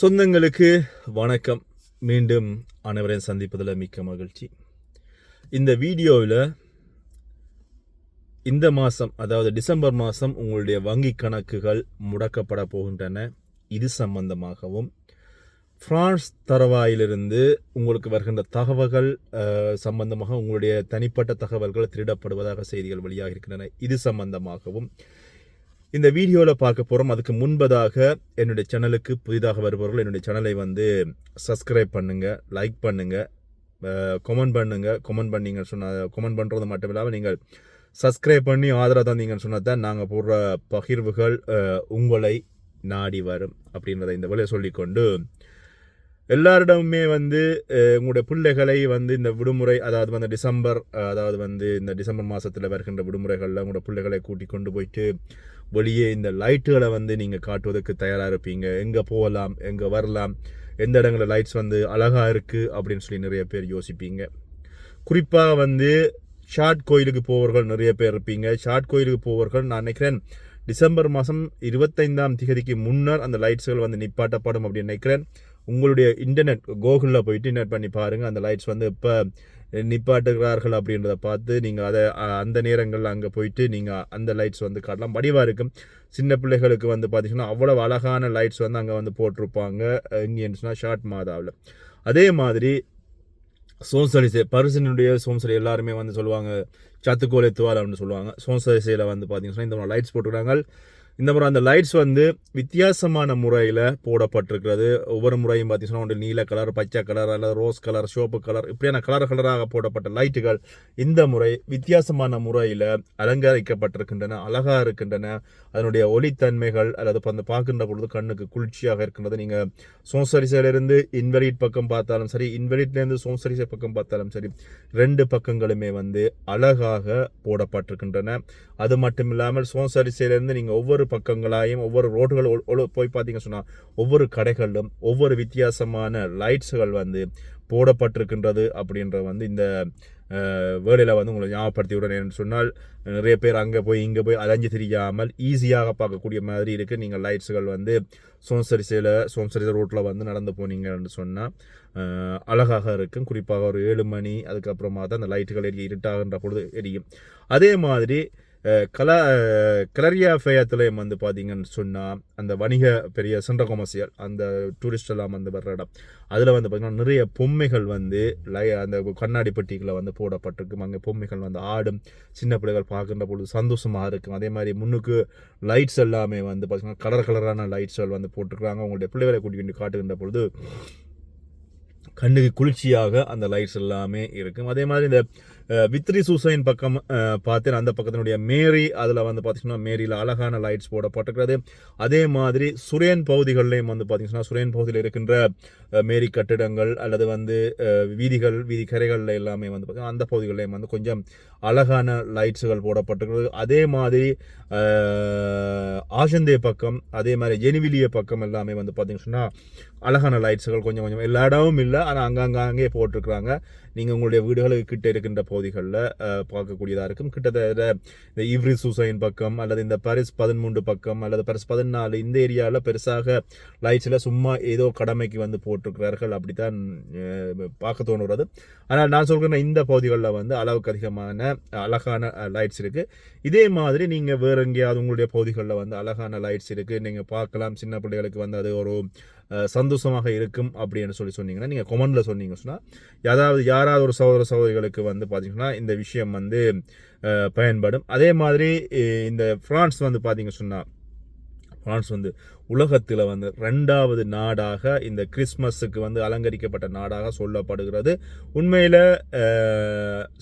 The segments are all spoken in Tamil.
சொந்தங்களுக்கு வணக்கம். மீண்டும் அனைவரையும் சந்திப்பதில் மிக்க மகிழ்ச்சி. இந்த வீடியோவில் இந்த மாதம் அதாவது டிசம்பர் மாதம் உங்களுடைய வங்கி கணக்குகள் முடக்கப்பட போகின்றன. இது சம்பந்தமாகவும் பிரான்ஸ் தரவாயிலிருந்து உங்களுக்கு வருகின்ற தகவல்கள் சம்பந்தமாக உங்களுடைய தனிப்பட்ட தகவல்கள் திருடப்படுவதாக செய்திகள் வெளியாக இருக்கின்றன இது சம்பந்தமாகவும் இந்த வீடியோவில் பார்க்க போகிறோம் அதுக்கு முன்பதாக என்னுடைய சேனலுக்கு புதிதாக வருபவர்கள் என்னுடைய சேனலை வந்து சப்ஸ்கிரைப் பண்ணுங்கள் லைக் பண்ணுங்கள் கமெண்ட் பண்ணுங்கள் கமெண்ட் பண்ணிங்க சொன்ன கமெண்ட் பண்ணுறது மட்டும் இல்லாமல் நீங்கள் சப்ஸ்கிரைப் பண்ணி ஆதரவு தந்தீங்கன்னு சொன்னால் தான் நாங்கள் போடுற பகிர்வுகள் உங்களை நாடி வரும் அப்படின்றத இந்த வழியை சொல்லிக்கொண்டு எல்லாரிடமுமே வந்து உங்களுடைய பிள்ளைகளை வந்து இந்த விடுமுறை அதாவது வந்து டிசம்பர் அதாவது வந்து இந்த டிசம்பர் மாதத்தில் வருகின்ற விடுமுறைகளில் உங்களோட பிள்ளைகளை கூட்டி கொண்டு போயிட்டு வெளியே இந்த லைட்டுகளை வந்து நீங்கள் காட்டுவதற்கு தயாராக இருப்பீங்க. எங்கே போகலாம்? எங்கே வரலாம்? எந்த இடங்களில் லைட்ஸ் வந்து அழகாக இருக்குது அப்படின்னு சொல்லி நிறைய பேர் யோசிப்பீங்க. குறிப்பாக வந்து ஷார்ட் கோயிலுக்கு போவர்கள் நிறைய பேர் இருப்பீங்க. ஷார்ட் கோயிலுக்கு போவர்கள் நான் நினைக்கிறேன் டிசம்பர் மாதம் இருபத்தைந்தாம் திகதிக்கு முன்னர் அந்த லைட்ஸ்கள் வந்து நிப்பாட்டப்படும் அப்படின்னு நினைக்கிறேன். உங்களுடைய இன்டர்நெட் கோகுலில் போயிட்டு இன்டர்நெட் பண்ணி பாருங்கள் அந்த லைட்ஸ் வந்து இப்போ நிப்பாட்டுகிறார்கள் அப்படின்றத பார்த்து நீங்கள் அதை அந்த நேரங்களில் அங்கே போயிட்டு நீங்கள் அந்த லைட்ஸ் வந்து காட்டலாம். வடிவாக இருக்கும். சின்ன பிள்ளைகளுக்கு வந்து பார்த்தீங்கன்னா அவ்வளோ அழகான லைட்ஸ் வந்து அங்கே வந்து போட்டிருப்பாங்க. எங்கேன்னு ஷார்ட் மாதாவில். அதே மாதிரி சோம்சரிசை பரிசனுடைய சோம்சரி எல்லாருமே வந்து சொல்லுவாங்க சத்துக்கோலை துவாலம்னு சொல்லுவாங்க. சோம்சரிசையில் வந்து பார்த்தீங்கன்னா இந்த மாதிரி லைட்ஸ் போட்டுக்கிறாங்க இந்த முறை அந்த லைட்ஸ் வந்து வித்தியாசமான முறையில் போடப்பட்டிருக்கிறது. ஒவ்வொரு முறையும் பார்த்தீங்கன்னா ஒன்று நீல கலர் பச்சை கலர் அல்லது ரோஸ் கலர் சிவப்பு கலர் இப்படியான கலர் கலராக போடப்பட்ட லைட்டுகள் இந்த முறை வித்தியாசமான முறையில் அலங்கரிக்கப்பட்டிருக்கின்றன அழகாக இருக்கின்றன. அதனுடைய ஒளித்தன்மைகள் அல்லது அந்த பார்க்கின்ற பொழுது கண்ணுக்கு குளிர்ச்சியாக இருக்கின்றது. நீங்கள் சோசரிசையிலிருந்து இன்வெலிட் பக்கம் பார்த்தாலும் சரி இன்வெலிட்லேருந்து சோசரிசை பக்கம் பார்த்தாலும் சரி ரெண்டு பக்கங்களுமே வந்து அழகாக போடப்பட்டிருக்கின்றன. அது மட்டும் இல்லாமல் சோசரிசையிலேருந்து நீங்கள் ஒவ்வொரு பக்கங்களாயும் ஒவ்வொரு ரோடுகள் போய் பார்த்தீங்க சொன்னால் ஒவ்வொரு கடைகளிலும் ஒவ்வொரு வித்தியாசமான லைட்ஸுகள் வந்து போடப்பட்டிருக்கின்றது அப்படின்ற வந்து இந்த வேலையில் வந்து உங்களை ஞாபகப்படுத்தி விடுறேன் சொன்னால் நிறைய பேர் அங்கே போய் இங்கே போய் அலைஞ்சு தெரியாமல் ஈஸியாக பார்க்கக்கூடிய மாதிரி இருக்குது நீங்கள் லைட்ஸுகள் வந்து சோம்சரிசையில் சோம்சரிசை ரோட்டில் வந்து நடந்து போனீங்கன்னு சொன்னால் அழகாக இருக்கும். குறிப்பாக ஒரு ஏழு மணி அதுக்கப்புறமா தான் அந்த லைட்டுகள் எரிய இருட்டாகின்ற பொழுது எரியும். அதே மாதிரி கல கலரியா ஃபேயத்துலேயும் வந்து பார்த்தீங்கன்னு சொன்னால் அந்த வணிக பெரிய சென்ற கொமர்சியல் அந்த டூரிஸ்ட் எல்லாம் வந்து வர்ற இடம். அதில் வந்து பார்த்திங்கன்னா நிறைய பொம்மைகள் வந்து லை அந்த கண்ணாடி பெட்டிகளை வந்து போடப்பட்டிருக்கும். அங்கே பொம்மைகள் வந்து ஆடும் சின்ன பிள்ளைகள் பார்க்கின்ற பொழுது சந்தோஷமாக இருக்கும். அதே மாதிரி முன்னுக்கு லைட்ஸ் எல்லாமே வந்து பார்த்திங்கன்னா கலர் கலரான லைட்ஸ்கள் வந்து போட்டிருக்கிறாங்க. அவங்களுடைய பிள்ளைகளை கூட்டிகிட்டு காட்டுகின்ற பொழுது கண்ணுக்கு குளிர்ச்சியாக அந்த லைட்ஸ் எல்லாமே இருக்கும். அதே மாதிரி இந்த வித்ரி சூசைன் பக்கம் பார்த்தேன். அந்த பக்கத்தினுடைய மேரி அதில் வந்து பார்த்திங்கன்னா மேரியில் அழகான லைட்ஸ் போடப்பட்டிருக்கிறது. அதே மாதிரி சுரேன் பகுதிகள்லையும் வந்து பார்த்தீங்கன்னா சுரேன் பகுதியில் இருக்கின்ற மேரி கட்டிடங்கள் அல்லது வந்து வீதிகள் வீதி கரைகளில் எல்லாமே வந்து பார்த்திங்கன்னா அந்த பகுதிகளிலையும் வந்து கொஞ்சம் அழகான லைட்ஸுகள் போடப்பட்டிருக்கிறது. அதே மாதிரி ஆஷந்தே பக்கம் அதே மாதிரி ஜெனிவிலிய பக்கம் எல்லாமே வந்து பார்த்திங்கன்னா அழகான லைட்ஸுகள் கொஞ்சம் கொஞ்சம் எல்லா இடமும் இல்லை. ஆனால் அங்கங்கே அங்கே போட்டிருக்கிறாங்க. நீங்கள் உங்களுடைய வீடுகளுக்கு கிட்ட இருக்கின்ற பகுதிகளில் பார்க்கக்கூடியதாக இருக்கும். கிட்டத்தட்ட இந்த இவ்ரி சூசைன் பக்கம் அல்லது இந்த பரிஸ் பதிமூன்று பக்கம் அல்லது பரிஸ் பதினாலு இந்த ஏரியாவில் பெருசாக லைட்ஸில் சும்மா ஏதோ கடமைக்கு வந்து போட்டிருக்கிறார்கள். அப்படித்தான் தான் பார்க்க தோணுறது ஆனால் நான் சொல்கிற இந்த பகுதிகளில் வந்து அளவுக்கு அதிகமான அழகான லைட்ஸ் இருக்குது இதே மாதிரி நீங்கள் வேற எங்கேயாவது உங்களுடைய பகுதிகளில் வந்து அழகான லைட்ஸ் இருக்குது நீங்கள் பார்க்கலாம். சின்ன பிள்ளைகளுக்கு வந்து அது ஒரு சந்தோஷமாக இருக்கும் அப்படின்னு சொல்லி சொன்னீங்கன்னா நீங்கள் கொமெண்டில் சொன்னீங்க சொன்னால் யாராவது யாராவது ஒரு சகோதர சகோதரிகளுக்கு வந்து பார்த்தீங்கன்னா இந்த விஷயம் வந்து பயன்படும். அதே மாதிரி இந்த ஃப்ரான்ஸ் வந்து பார்த்தீங்க சொன்னால் ஃப்ரான்ஸ் வந்து உலகத்தில் வந்து ரெண்டாவது நாடாக இந்த கிறிஸ்மஸுக்கு வந்து அலங்கரிக்கப்பட்ட நாடாக சொல்லப்படுகிறது. உண்மையில்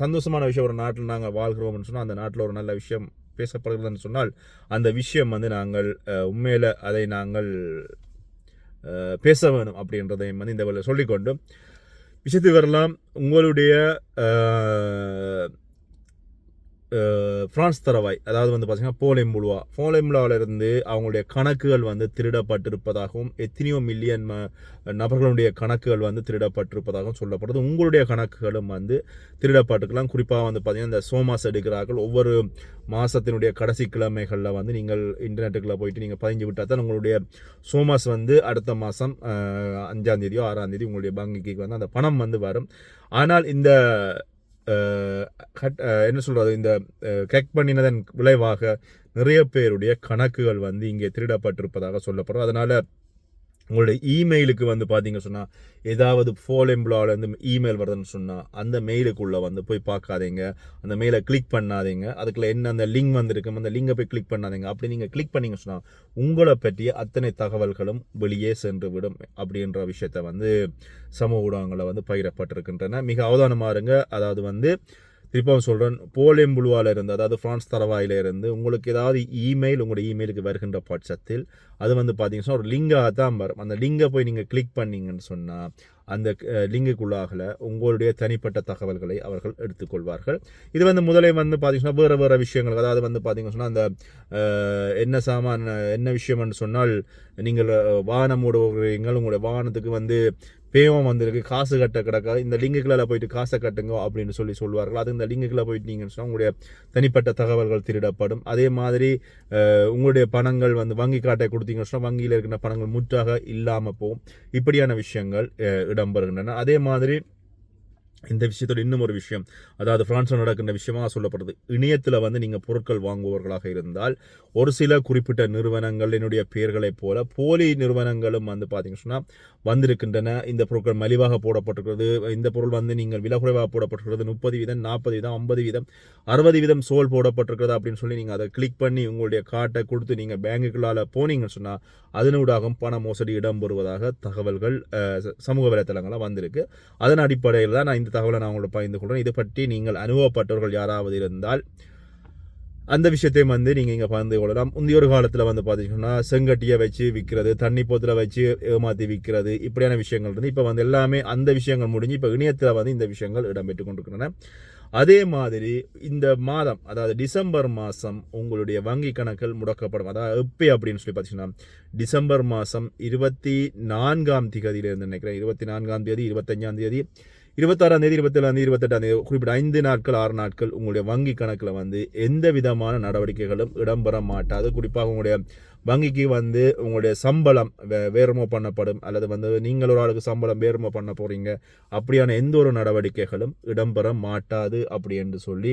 சந்தோஷமான விஷயம் ஒரு நாட்டில் நாங்கள் வாழ்கிறோம்னு சொன்னால் அந்த நாட்டில் ஒரு நல்ல விஷயம் பேசப்படுகிறதுன்னு சொன்னால் அந்த விஷயம் வந்து நாங்கள் உண்மையில் அதை நாங்கள் பேச வேணும் அப்படின்றதையும் வந்து இந்த சொல்லிக்கொண்டு விஷயத்துக்கு வரலாம். உங்களுடைய ஃப்ரான்ஸ் தரவாய் அதாவது வந்து பார்த்தீங்கன்னா போலெம்புழுவா போலெம்புலாவிலிருந்து அவங்களுடைய கணக்குகள் வந்து திருடப்பட்டிருப்பதாகவும் எத்தனையோ மில்லியன் ம- நபர்களுடைய கணக்குகள் வந்து திருடப்பட்டிருப்பதாகவும் சொல்லப்படுது. உங்களுடைய கணக்குகளும் வந்து திருடப்பட்டுக்கலாம் குறிப்பாக வந்து பார்த்தீங்கன்னா இந்த சோமாஸ் எடுக்கிறார்கள். ஒவ்வொரு மாதத்தினுடைய கடைசி கிழமைகளில் வந்து நீங்கள் இன்டர்நெட்டுக்குள்ளே போயிட்டு நீங்கள் பதிஞ்சு விட்டால் தான் உங்களுடைய சோமாஸ் வந்து அடுத்த மாதம் அஞ்சாந்தேதியோ ஆறாந்தேதி ஆறாம் தேதி உங்களுடைய வங்கிக்கு வந்து அந்த பணம் வந்து வரும். ஆனால் இந்த என்ன சொல்கிறது இந்த கெக் பண்ணினதன் விளைவாக நிறைய பேருடைய கணக்குகள் வந்து இங்கே திருடப்பட்டிருப்பதாக சொல்லப்படும் அதனால் உங்களுடைய இமெயிலுக்கு வந்து பார்த்தீங்க சொன்னால் ஏதாவது ஃபோல் இருந்து இமெயில் வருதுன்னு சொன்னால் அந்த மெயிலுக்குள்ளே வந்து போய் பார்க்காதீங்க. அந்த மெயிலை கிளிக் பண்ணாதீங்க. அதுக்குள்ள என்ன அந்த லிங்க் வந்திருக்கும் அந்த லிங்கை போய் கிளிக் பண்ணாதீங்க. அப்படி நீங்கள் கிளிக் பண்ணீங்க சொன்னால் உங்களை பற்றிய அத்தனை தகவல்களும் வெளியே சென்று விடும் அப்படின்ற விஷயத்தை வந்து சமூக ஊடகங்களில் வந்து பகிரப்பட்டிருக்கின்றன. மிக அவதானமாக இருங்க. அதாவது வந்து திருப்பவும் சொல்கிறேன் போலெம்புழுவால இருந்து அதாவது ஃப்ரான்ஸ் தரவாயில இருந்து உங்களுக்கு ஏதாவது இமெயில் உங்களுடைய இமெயிலுக்கு வருகின்ற பட்சத்தில் அது வந்து பார்த்தீங்கன்னா ஒரு லிங்காக தான் வரும். அந்த லிங்கை போய் நீங்கள் கிளிக் பண்ணீங்கன்னு சொன்னால் அந்த லிங்குக்குள்ளாகல உங்களுடைய தனிப்பட்ட தகவல்களை அவர்கள் எடுத்துக்கொள்வார்கள். இது வந்து முதலே வந்து பார்த்தீங்கன்னா வேறு வேறு விஷயங்கள் அதாவது வந்து பார்த்தீங்கன்னா சொன்னால் அந்த என்ன சாமான் என்ன விஷயம்னு சொன்னால் நீங்கள் வாகனம் ஓடுவீங்கள் உங்களுடைய வாகனத்துக்கு வந்து பேவம் வந்திருக்கு காசு கட்ட கிடக்க இந்த லிங்குக்குள்ள போயிட்டு காசை கட்டுங்க அப்படின்னு சொல்லி சொல்வார்கள். அது இந்த லிங்குக்குள்ள போயிட்டு நீங்கள் சொன்னால் உங்களுடைய தனிப்பட்ட தகவல்கள் திருடப்படும். அதே மாதிரி உங்களுடைய பணங்கள் வந்து வங்கி காட்டை கொடுத்தீங்கன்னு சொன்னால் வங்கியில் இருக்கிற பணங்கள் முற்றாக இல்லாமல் போகும். இப்படியான விஷயங்கள் இடம்பெறுகின்றன. அதே மாதிரி இந்த விஷயத்தோட இன்னும் ஒரு விஷயம். அதாவது ஃப்ரான்ஸில் நடக்கின்ற விஷயமாக சொல்லப்படுது. இணையத்தில் வந்து நீங்கள் பொருட்கள் வாங்குபவர்களாக இருந்தால் ஒரு சில குறிப்பிட்ட நிறுவனங்களினுடைய பெயர்களைப் போல போலி நிறுவனங்களும் வந்து பார்த்தீங்கன்னு சொன்னால் வந்திருக்கின்றன. இந்த பொருட்கள் மலிவாக போடப்பட்டிருக்கிறது. இந்த பொருள் வந்து நீங்கள் விலை குறைவாக போடப்பட்டிருக்கிறது. முப்பது வீதம் நாற்பது வீதம் ஐம்பது வீதம் அறுபது வீதம் சோல் போடப்பட்டிருக்கிறது அப்படின்னு சொல்லி நீங்கள் அதை கிளிக் பண்ணி உங்களுடைய கார்டை கொடுத்து நீங்கள் பேங்குகளால் போனீங்கன்னு சொன்னால் அதனூடாகவும் பண மோசடி இடம் பெறுவதாக தகவல்கள் சமூக வலைத்தளங்களாக வந்திருக்கு. அதன் அடிப்படையில் தான் நான் இந்த தகவலை நான் உங்களோட பகிர்ந்து கொள்கிறேன் இது பற்றி நீங்கள் அனுபவப்பட்டவர்கள் யாராவது இருந்தால் அந்த விஷயத்தையும் வந்து நீங்கள் இங்கே பகிர்ந்து கொள்ளலாம். முந்தைய ஒரு காலத்தில் வந்து பார்த்தீங்கன்னா செங்கட்டியை வச்சு விற்கிறது தண்ணி போத்தில் வச்சு ஏமாற்றி விற்கிறது இப்படியான விஷயங்கள் இருந்து இப்போ வந்து எல்லாமே அந்த விஷயங்கள் முடிஞ்சு இப்போ இணையத்தில் வந்து இந்த விஷயங்கள் இடம்பெற்று கொண்டிருக்கின்றன. அதே மாதிரி இந்த மாதம் அதாவது டிசம்பர் மாதம் உங்களுடைய வங்கி கணக்கில் முடக்கப்படும். அதாவது எப்போ அப்படின்னு சொல்லி பார்த்தீங்கன்னா டிசம்பர் மாதம் இருபத்தி நான்காம் தேதியிலிருந்து நினைக்கிறேன். இருபத்தி நான்காம் தேதி இருபத்தஞ்சாம் தேதி இருபத்தாறாம் தேதி இருபத்தேழாம் தேதி இருபத்தெட்டாம் தேதி குறிப்பிட்ட ஐந்து நாட்கள் ஆறு நாட்கள் உங்களுடைய வங்கி கணக்கில் வந்து எந்த விதமான நடவடிக்கைகளும் இடம்பெற மாட்டாது. குறிப்பாக உங்களுடைய வங்கிக்கு வந்து உங்களுடைய சம்பளம் வே- வேறுமோ பண்ணப்படும் அல்லது வந்து நீங்கள் ஒரு ஆளுக்கு சம்பளம் வேறுமோ பண்ண போகிறீங்க அப்படியான எந்த ஒரு நடவடிக்கைகளும் இடம்பெற மாட்டாது அப்படி என்று சொல்லி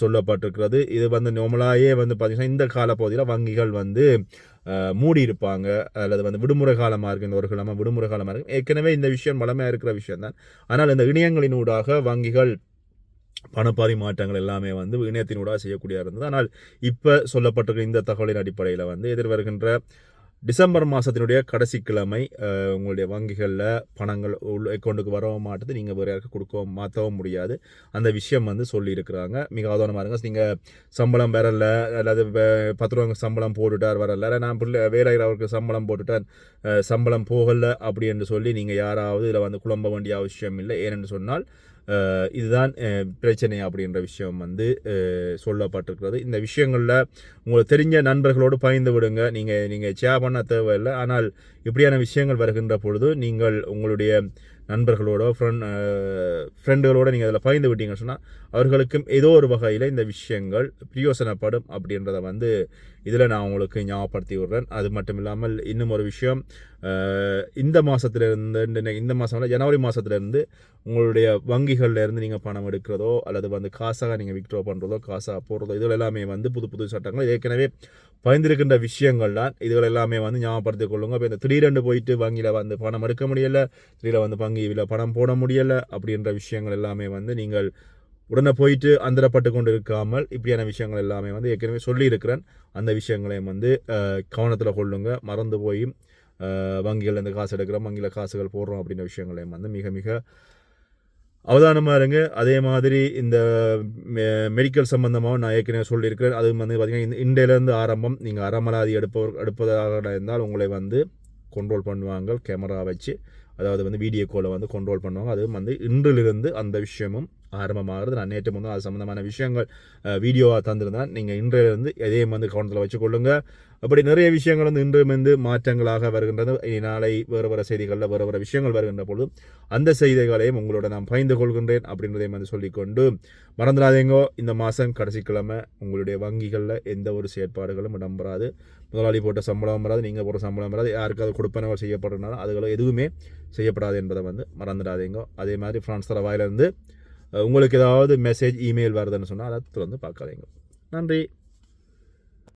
சொல்லப்பட்டிருக்கிறது. இது வந்து நோமலாயே வந்து பார்த்திங்கன்னா இந்த காலப்பகுதியில் வங்கிகள் வந்து மூடி இருப்பாங்க அல்லது வந்து விடுமுறை காலமாக இருக்கு இந்த ஒரு கிழமை விடுமுறை காலமாக இருக்கும். ஏற்கனவே இந்த விஷயம் வளமையாக இருக்கிற விஷயம் தான் ஆனால் இந்த இணையங்களின் ஊடாக வங்கிகள் பணப்பரிமாற்றங்கள் எல்லாமே வந்து இணையத்தினூடாக செய்யக்கூடியதாக இருந்தது. ஆனால் இப்போ சொல்லப்பட்டிருக்கிற இந்த தகவலின் அடிப்படையில் வந்து எதிர்வருகின்ற டிசம்பர் மாதத்தினுடைய கடைசி கிழமை உங்களுடைய வங்கிகளில் பணங்கள் உள் அக்கௌண்ட்டுக்கு வரவும் மாட்டுது நீங்கள் வேறு யாருக்கு கொடுக்கவும் மாற்றவும் முடியாது. அந்த விஷயம் வந்து சொல்லியிருக்கிறாங்க. மிக அவதானமாக இருங்க. நீங்கள் சம்பளம் வரல அல்லது பத்து ரூபா சம்பளம் போட்டுட்டார் வரல. நான் பிள்ளை வேலை அவருக்கு சம்பளம் போட்டுட்டார் சம்பளம் போகலை அப்படி என்று சொல்லி நீங்கள் யாராவது இதில் வந்து குழம்ப வேண்டிய அவசியம் இல்லை. ஏனென்று சொன்னால் இதுதான் பிரச்சனை அப்படின்ற விஷயம் வந்து சொல்லப்பட்டிருக்கிறது. இந்த விஷயங்களில் உங்களுக்கு தெரிஞ்ச நண்பர்களோடு பகிர்ந்து விடுங்க. நீங்கள் நீங்கள் ஷேர் பண்ண தேவையில்லை. ஆனால் இப்படியான விஷயங்கள் வருகின்ற பொழுது நீங்கள் உங்களுடைய நண்பர்களோட ஃப்ரெண்ட் ஃப்ரெண்டுகளோட நீங்கள் அதில் பகிர்ந்து விட்டீங்கன்னு சொன்னால் அவர்களுக்கும் ஏதோ ஒரு வகையில் இந்த விஷயங்கள் பிரயோசனப்படும் அப்படின்றத வந்து இதில் நான் உங்களுக்கு ஞாபகப்படுத்தி விடுறேன். அது மட்டும் இல்லாமல் இன்னும் ஒரு விஷயம் இந்த மாதத்துலேருந்து இந்த மாதம் ஜனவரி மாதத்துலேருந்து உங்களுடைய வங்கிகள்லேருந்து நீங்கள் பணம் எடுக்கிறதோ அல்லது வந்து காசாக நீங்கள் விக்ட்ரோ பண்ணுறதோ காசாக போடுறதோ இதுகள் எல்லாமே வந்து புது புது சட்டங்கள். ஏற்கனவே பயந்திருக்கின்ற விஷயங்கள் தான் இதுகள் எல்லாமே வந்து ஞாபகப்படுத்திக் கொள்ளுங்க. இப்போ இந்த திடீரென்று போயிட்டு வங்கியில் வந்து பணம் எடுக்க முடியலை திடீரில் வந்து வங்கியில் பணம் போட முடியலை அப்படின்ற விஷயங்கள் எல்லாமே வந்து நீங்கள் உடனே போயிட்டு அந்தரப்பட்டு கொண்டு இருக்காமல் இப்படியான விஷயங்கள் எல்லாமே வந்து ஏற்கனவே சொல்லியிருக்கிறேன். அந்த விஷயங்களையும் வந்து கவனத்தில் கொள்ளுங்க. மறந்து போய் வங்கிகள் இருந்து காசு எடுக்கிறோம் வங்கியில் காசுகள் போடுறோம் அப்படின்ற விஷயங்களையும் வந்து மிக மிக அவதானமாக இருங்க. அதே மாதிரி இந்த மெடிக்கல் சம்மந்தமாக நான் ஏற்கனவே சொல்லியிருக்கிறேன். அது வந்து பார்த்திங்கன்னா இந்த இண்டையிலேருந்து ஆரம்பம். நீங்கள் அறமலாதி எடுப்பவர் எடுப்பதாக இருந்தால் உங்களை வந்து கண்ட்ரோல் பண்ணுவாங்க கேமரா வச்சு. அதாவது வந்து வீடியோ காலை வந்து கண்ட்ரோல் பண்ணுவாங்க. அது வந்து இன்றிலிருந்து அந்த விஷயமும் ஆரம்பமாகிறது. நான் நேற்று முன்னும் அது சம்மந்தமான விஷயங்கள் வீடியோவாக தந்திருந்தேன். நீங்கள் இன்றையிலிருந்து எதையும் வந்து கவனத்தில் வச்சுக்கொள்ளுங்க. அப்படி நிறைய விஷயங்கள் வந்து இன்றும் வந்து மாற்றங்களாக வருகின்றது. நாளை வேறு வேறு செய்திகளில் வேறு வேறு விஷயங்கள் வருகின்ற பொழுது அந்த செய்திகளையும் உங்களோட நான் பகிர்ந்து கொள்கின்றேன் அப்படின்றதையும் வந்து சொல்லிக்கொண்டு மறந்துடாதீங்கோ. இந்த மாதம் கடைசி கிழமை உங்களுடைய வங்கிகளில் எந்த ஒரு செயற்பாடுகளும் இடம்பெறாது. முதலாளி போட்ட சம்பளம் வராது நீங்கள் போகிற சம்பளம் வராது. யாருக்காவது கொடுப்பனவர் செய்யப்படுறதுனால அதுகளை எதுவுமே செய்யப்படாது என்பதை வந்து மறந்துடாதீங்க. அதே மாதிரி ஃப்ரான்ஸ் தரவாயிலிருந்து உங்களுக்கு ஏதாவது மெசேஜ் இமெயில் வருதுன்னு சொன்னால் அதை வந்து பார்க்காதீங்க. நன்றி.